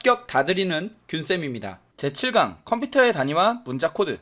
합격 다 드리는 균쌤입니다. 제7강 컴퓨터의 단위와 문자 코드.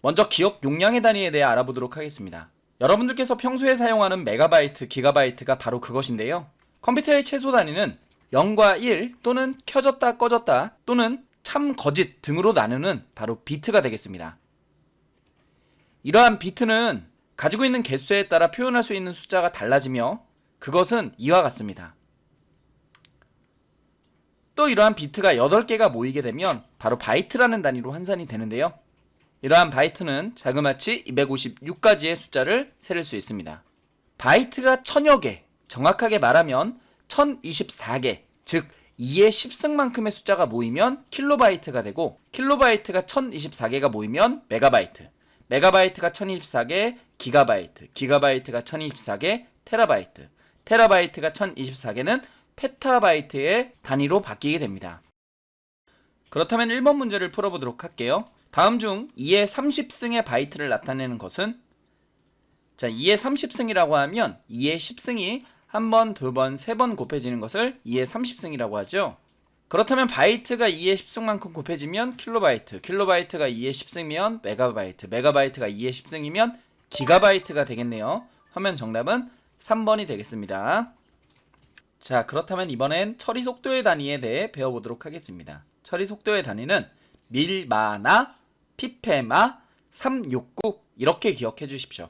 먼저 기억 용량의 단위에 대해 알아보도록 하겠습니다. 여러분들께서 평소에 사용하는 메가바이트, 기가바이트가 바로 그것인데요. 컴퓨터의 최소 단위는 0과 1 또는 켜졌다 꺼졌다 또는 참 거짓 등으로 나누는 바로 비트가 되겠습니다. 이러한 비트는 가지고 있는 개수에 따라 표현할 수 있는 숫자가 달라지며 그것은 이와 같습니다. 또 이러한 비트가 8개가 모이게 되면 바로 바이트라는 단위로 환산이 되는데요. 이러한 바이트는 자그마치 256가지의 숫자를 세를 수 있습니다. 바이트가 천여 개, 정확하게 말하면 1024개, 즉 2의 10승만큼의 숫자가 모이면 킬로바이트가 되고 킬로바이트가 1024개가 모이면 메가바이트, 메가바이트가 1024개, 기가바이트, 기가바이트가 1024개, 테라바이트, 테라바이트가 1024개는 페타바이트의 단위로 바뀌게 됩니다. 그렇다면 1번 문제를 풀어보도록 할게요. 다음 중 2의 30승의 바이트를 나타내는 것은 자, 2의 30승이라고 하면 2의 10승이 한 번, 두 번, 세 번 곱해지는 것을 2의 30승이라고 하죠. 그렇다면 바이트가 2의 10승만큼 곱해지면 킬로바이트, 킬로바이트가 2의 10승이면 메가바이트, 메가바이트가 2의 10승이면 기가바이트가 되겠네요. 하면 정답은 3번이 되겠습니다. 자, 그렇다면 이번엔 처리 속도의 단위에 대해 배워보도록 하겠습니다. 처리 속도의 단위는 밀마나, 피페마, 369 이렇게 기억해 주십시오.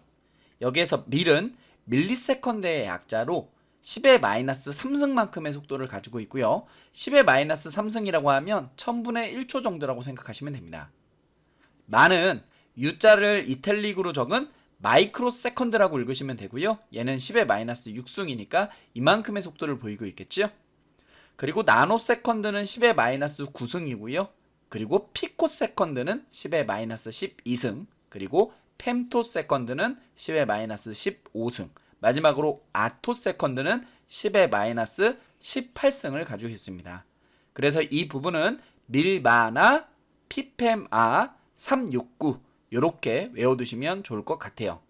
여기에서 밀은 밀리세컨드의 약자로 10의 마이너스 3승만큼의 속도를 가지고 있고요. 10의 마이너스 3승이라고 하면 1000분의 1초 정도라고 생각하시면 됩니다. 마는 U자를 이탈릭으로 적은 마이크로 세컨드라고 읽으시면 되고요. 얘는 10의 마이너스 6승이니까 이만큼의 속도를 보이고 있겠죠. 그리고 나노 세컨드는 10의 마이너스 9승이고요. 그리고 피코 세컨드는 10의 마이너스 12승. 그리고 펜토 세컨드는 10의 마이너스 15승. 마지막으로 아토 세컨드는 10의 마이너스 18승을 가지고 있습니다. 그래서 이 부분은 밀마나 피펜아 369 이렇게 외워두시면 좋을 것 같아요.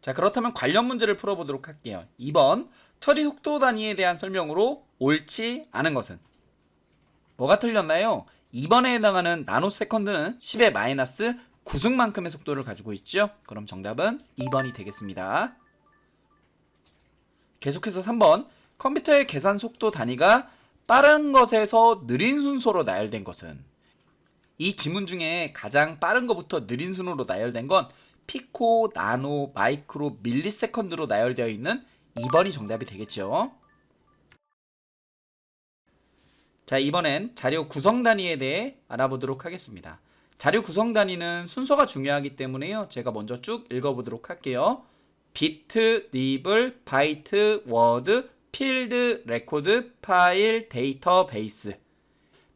자 그렇다면 관련 문제를 풀어보도록 할게요. 2번 처리 속도 단위에 대한 설명으로 옳지 않은 것은 뭐가 틀렸나요? 2번에 해당하는 나노세컨드는 10의 마이너스 9승만큼의 속도를 가지고 있죠. 그럼 정답은 2번이 되겠습니다. 계속해서 3번 컴퓨터의 계산 속도 단위가 빠른 것에서 느린 순서로 나열된 것은 이 지문 중에 가장 빠른 것부터 느린 순으로 나열된 건 피코, 나노, 마이크로, 밀리세컨드로 나열되어 있는 2번이 정답이 되겠죠. 자, 이번엔 자료 구성 단위에 대해 알아보도록 하겠습니다. 자료 구성 단위는 순서가 중요하기 때문에요. 제가 먼저 쭉 읽어보도록 할게요. 비트, 니블, 바이트, 워드, 필드, 레코드, 파일, 데이터, 베이스.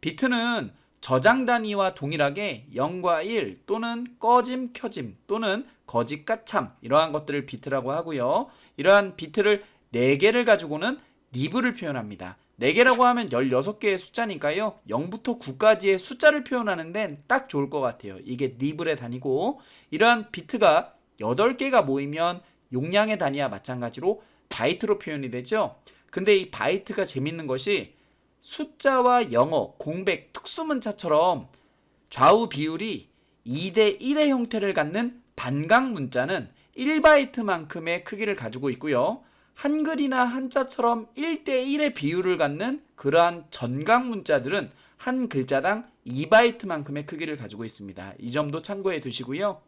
비트는 저장 단위와 동일하게 0과 1 또는 꺼짐, 켜짐 또는 거짓과 참 이러한 것들을 비트라고 하고요. 이러한 비트를 4개를 가지고는 니브를 표현합니다. 4개라고 하면 16개의 숫자니까요. 0부터 9까지의 숫자를 표현하는 데는 딱 좋을 것 같아요. 이게 니블의 단위고 이러한 비트가 8개가 모이면 용량의 단위와 마찬가지로 바이트로 표현이 되죠. 근데 이 바이트가 재밌는 것이 숫자와 영어, 공백, 특수문자처럼 좌우 비율이 2대 1의 형태를 갖는 반강 문자는 1바이트만큼의 크기를 가지고 있고요. 한글이나 한자처럼 1대 1의 비율을 갖는 그러한 전강 문자들은 한 글자당 2바이트만큼의 크기를 가지고 있습니다. 이 점도 참고해 두시고요.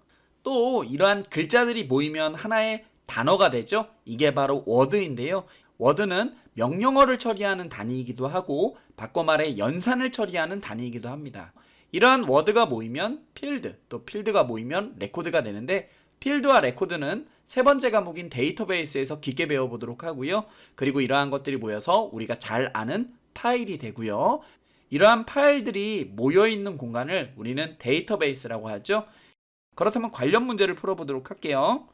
또 이러한 글자들이 모이면 하나의 단어가 되죠. 이게 바로 워드인데요. 워드는 명령어를 처리하는 단위이기도 하고 바꿔 말해 연산을 처리하는 단위이기도 합니다. 이러한 워드가 모이면 필드, 또 필드가 모이면 레코드가 되는데 필드와 레코드는 세 번째 과목인 데이터베이스에서 깊게 배워보도록 하고요. 그리고 이러한 것들이 모여서 우리가 잘 아는 파일이 되고요. 이러한 파일들이 모여있는 공간을 우리는 데이터베이스라고 하죠. 그렇다면 관련 문제를 풀어보도록 할게요.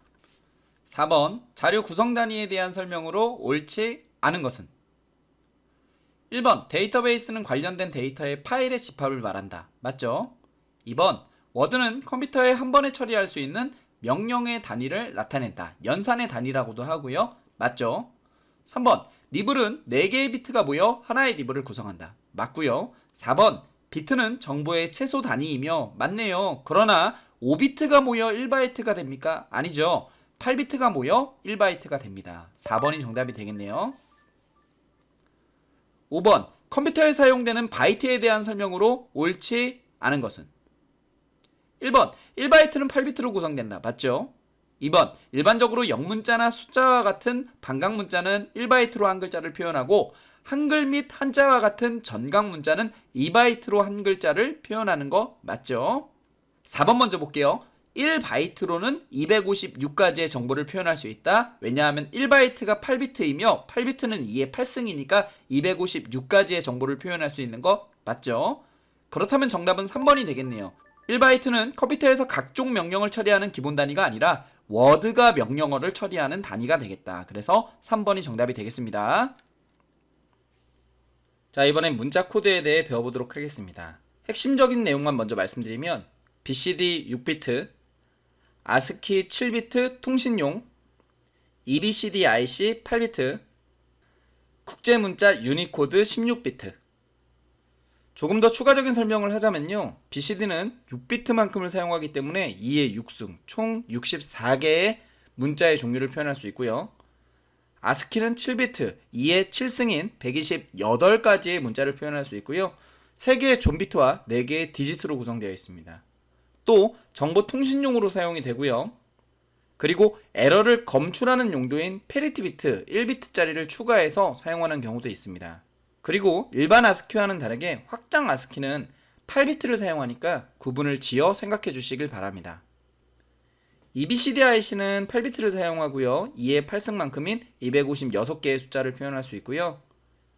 4번 자료 구성 단위에 대한 설명으로 옳지 않은 것은 1번 데이터베이스는 관련된 데이터의 파일의 집합을 말한다. 맞죠? 2번 워드는 컴퓨터에 한 번에 처리할 수 있는 명령의 단위를 나타낸다. 연산의 단위라고도 하고요. 맞죠? 3번 니블은 4개의 비트가 모여 하나의 니블을 구성한다. 맞고요. 4번 비트는 정보의 최소 단위이며 맞네요. 그러나 5비트가 모여 1바이트가 됩니까? 아니죠. 8비트가 모여 1바이트가 됩니다. 4번이 정답이 되겠네요. 5번 컴퓨터에 사용되는 바이트에 대한 설명으로 옳지 않은 것은 1번 1바이트는 8비트로 구성된다. 맞죠? 2번 일반적으로 영문자나 숫자와 같은 반각 문자는 1바이트로 한 글자를 표현하고 한글 및 한자와 같은 전각 문자는 2바이트로 한 글자를 표현하는 거 맞죠? 4번 먼저 볼게요. 1바이트로는 256가지의 정보를 표현할 수 있다. 왜냐하면 1바이트가 8비트이며 8비트는 2의 8승이니까 256가지의 정보를 표현할 수 있는 거 맞죠? 그렇다면 정답은 3번이 되겠네요. 1바이트는 컴퓨터에서 각종 명령을 처리하는 기본 단위가 아니라 워드가 명령어를 처리하는 단위가 되겠다. 그래서 3번이 정답이 되겠습니다. 자, 이번엔 문자 코드에 대해 배워보도록 하겠습니다. 핵심적인 내용만 먼저 말씀드리면 BCD 6비트, ASCII 7비트 통신용, EBCD IC 8비트, 국제 문자 유니코드 16비트. 조금 더 추가적인 설명을 하자면요. BCD는 6비트만큼을 사용하기 때문에 2의 6승, 총 64개의 문자의 종류를 표현할 수 있고요. 아스키는 7비트, 2의 7승인 128가지의 문자를 표현할 수 있고요. 3개의 존비트와 4개의 디지트로 구성되어 있습니다. 또 정보 통신용으로 사용이 되고요. 그리고 에러를 검출하는 용도인 페리티 비트 1비트짜리를 추가해서 사용하는 경우도 있습니다. 그리고 일반 아스키와는 다르게 확장 아스키는 8비트를 사용하니까 구분을 지어 생각해 주시길 바랍니다. EBCDIC는 8비트를 사용하고요. 2의 8승만큼인 256개의 숫자를 표현할 수 있고요.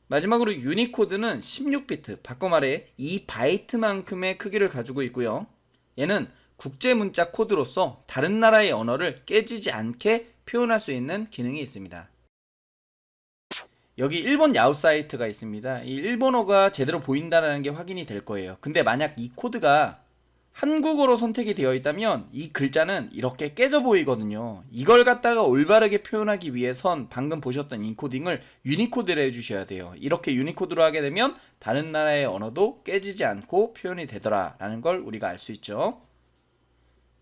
마지막으로 유니코드는 16비트, 바꿔 말해 2바이트만큼의 크기를 가지고 있고요. 얘는 국제 문자 코드로서 다른 나라의 언어를 깨지지 않게 표현할 수 있는 기능이 있습니다. 여기 일본 야후 사이트가 있습니다. 이 일본어가 제대로 보인다는 게 확인이 될 거예요. 근데 만약 이 코드가 한국어로 선택이 되어 있다면 이 글자는 이렇게 깨져 보이거든요. 이걸 갖다가 올바르게 표현하기 위해선 방금 보셨던 인코딩을 유니코드로 해주셔야 돼요. 이렇게 유니코드로 하게 되면 다른 나라의 언어도 깨지지 않고 표현이 되더라라는 걸 우리가 알 수 있죠.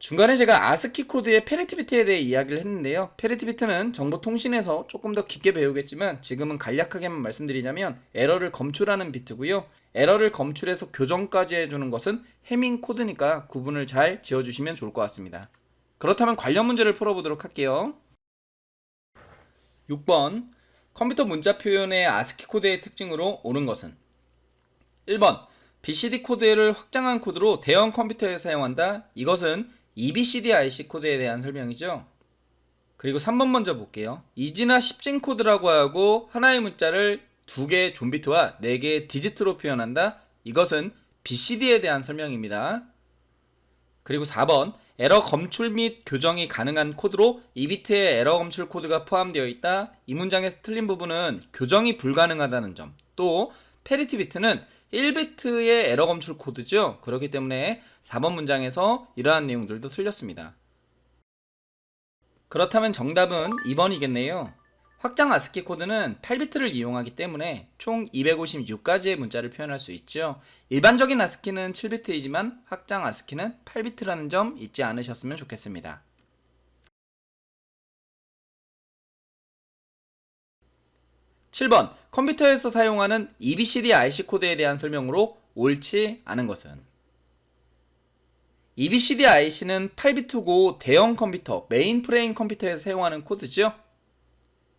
중간에 제가 아스키 코드의 페리티비트에 대해 이야기를 했는데요. 페리티비트는 정보통신에서 조금 더 깊게 배우겠지만 지금은 간략하게만 말씀드리자면 에러를 검출하는 비트고요. 에러를 검출해서 교정까지 해주는 것은 해밍 코드니까 구분을 잘 지어주시면 좋을 것 같습니다. 그렇다면 관련 문제를 풀어보도록 할게요. 6번 컴퓨터 문자 표현의 아스키 코드의 특징으로 옳은 것은 1번 BCD 코드를 확장한 코드로 대형 컴퓨터에 사용한다. 이것은 E EBCD IC 코드에 대한 설명이죠. 그리고 3번 먼저 볼게요. 이지나 10진 코드라고 하고 하나의 문자를 두 개의 존비트와 네 개의 디지트로 표현한다. 이것은 BCD에 대한 설명입니다. 그리고 4번 에러 검출 및 교정이 가능한 코드로 2비트의 에러 검출 코드가 포함되어 있다. 이 문장에서 틀린 부분은 교정이 불가능하다는 점. 또 페리티 비트는 1비트의 에러 검출 코드죠. 그렇기 때문에 4번 문장에서 이러한 내용들도 틀렸습니다. 그렇다면 정답은 2번이겠네요. 확장 아스키 코드는 8비트를 이용하기 때문에 총 256가지의 문자를 표현할 수 있죠. 일반적인 아스키는 7비트이지만 확장 아스키는 8비트라는 점 잊지 않으셨으면 좋겠습니다. (7번) 컴퓨터에서 사용하는 EBCD IC 코드에 대한 설명으로 옳지 않은 것은 E EBCD IC는 8비트고 대형 컴퓨터, 메인 프레임 컴퓨터에서 사용하는 코드죠.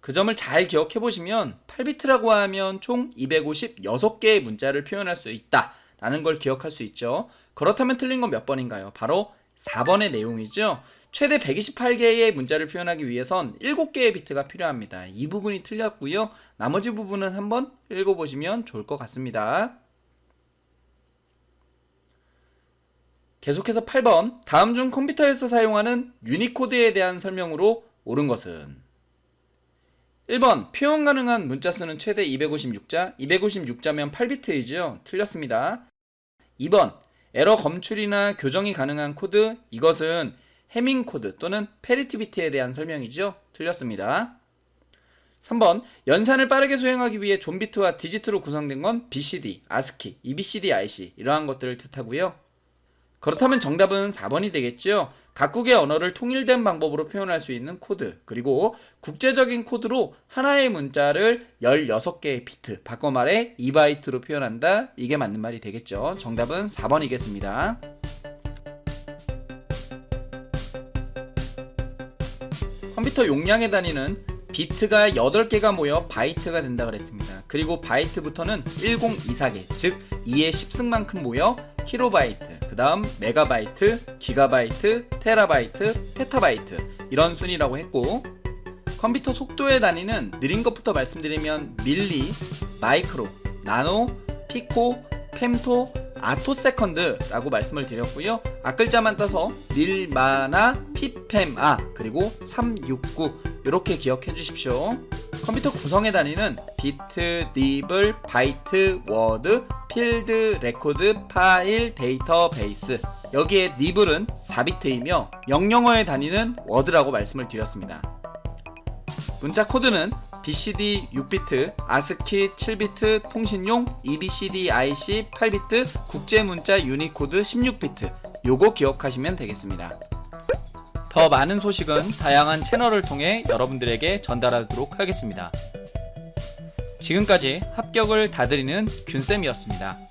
그 점을 잘 기억해 보시면 8비트라고 하면 총 256개의 문자를 표현할 수 있다 라는 걸 기억할 수 있죠. 그렇다면 틀린 건 몇 번인가요? 바로 4번의 내용이죠. 최대 128개의 문자를 표현하기 위해선 7개의 비트가 필요합니다. 이 부분이 틀렸고요. 나머지 부분은 한번 읽어보시면 좋을 것 같습니다 계속해서 8번. 다음 중 컴퓨터에서 사용하는 유니코드에 대한 설명으로 옳은 것은 1번. 표현 가능한 문자 수는 최대 256자. 256자면 8비트이죠 틀렸습니다. 2번. 에러 검출이나 교정이 가능한 코드. 이것은 해밍 코드 또는 페리티비트에 대한 설명이죠 틀렸습니다. 3번. 연산을 빠르게 수행하기 위해 존비트와 디지트로 구성된 건 BCD, ASCII, EBCD, IC 이러한 것들을 뜻하고요. 그렇다면 정답은 4번이 되겠죠. 각국의 언어를 통일된 방법으로 표현할 수 있는 코드, 그리고 국제적인 코드로 하나의 문자를 16개의 비트, 바꿔 말해 2바이트로 표현한다. 이게 맞는 말이 되겠죠. 정답은 4번이겠습니다. 컴퓨터 용량의 단위는 비트가 8개가 모여 바이트가 된다 그랬습니다. 그리고 바이트부터는 1024개, 즉 2의 10승만큼 모여 킬로바이트, 그 다음 메가바이트, 기가바이트, 테라바이트, 페타바이트 이런 순이라고 했고 컴퓨터 속도의 단위는 느린 것부터 말씀드리면 밀리, 마이크로, 나노, 피코, 펜토, 아토세컨드라고 말씀을 드렸고요. 앞글자만 따서 밀마나, 피펜아 그리고 369 이렇게 기억해 주십시오. 컴퓨터 구성의 단위는 비트, 니블, 바이트, 워드, 필드, 레코드, 파일, 데이터베이스. 여기에 니블은 4비트이며 명령어의 단위는 워드라고 말씀을 드렸습니다. 문자 코드는 BCD 6비트, ASCII 7비트, 통신용 EBCD IC 8비트, 국제 문자 유니코드 16비트. 요거 기억하시면 되겠습니다. 더 많은 소식은 다양한 채널을 통해 여러분들에게 전달하도록 하겠습니다. 지금까지 합격을 다드리는 균쌤이었습니다.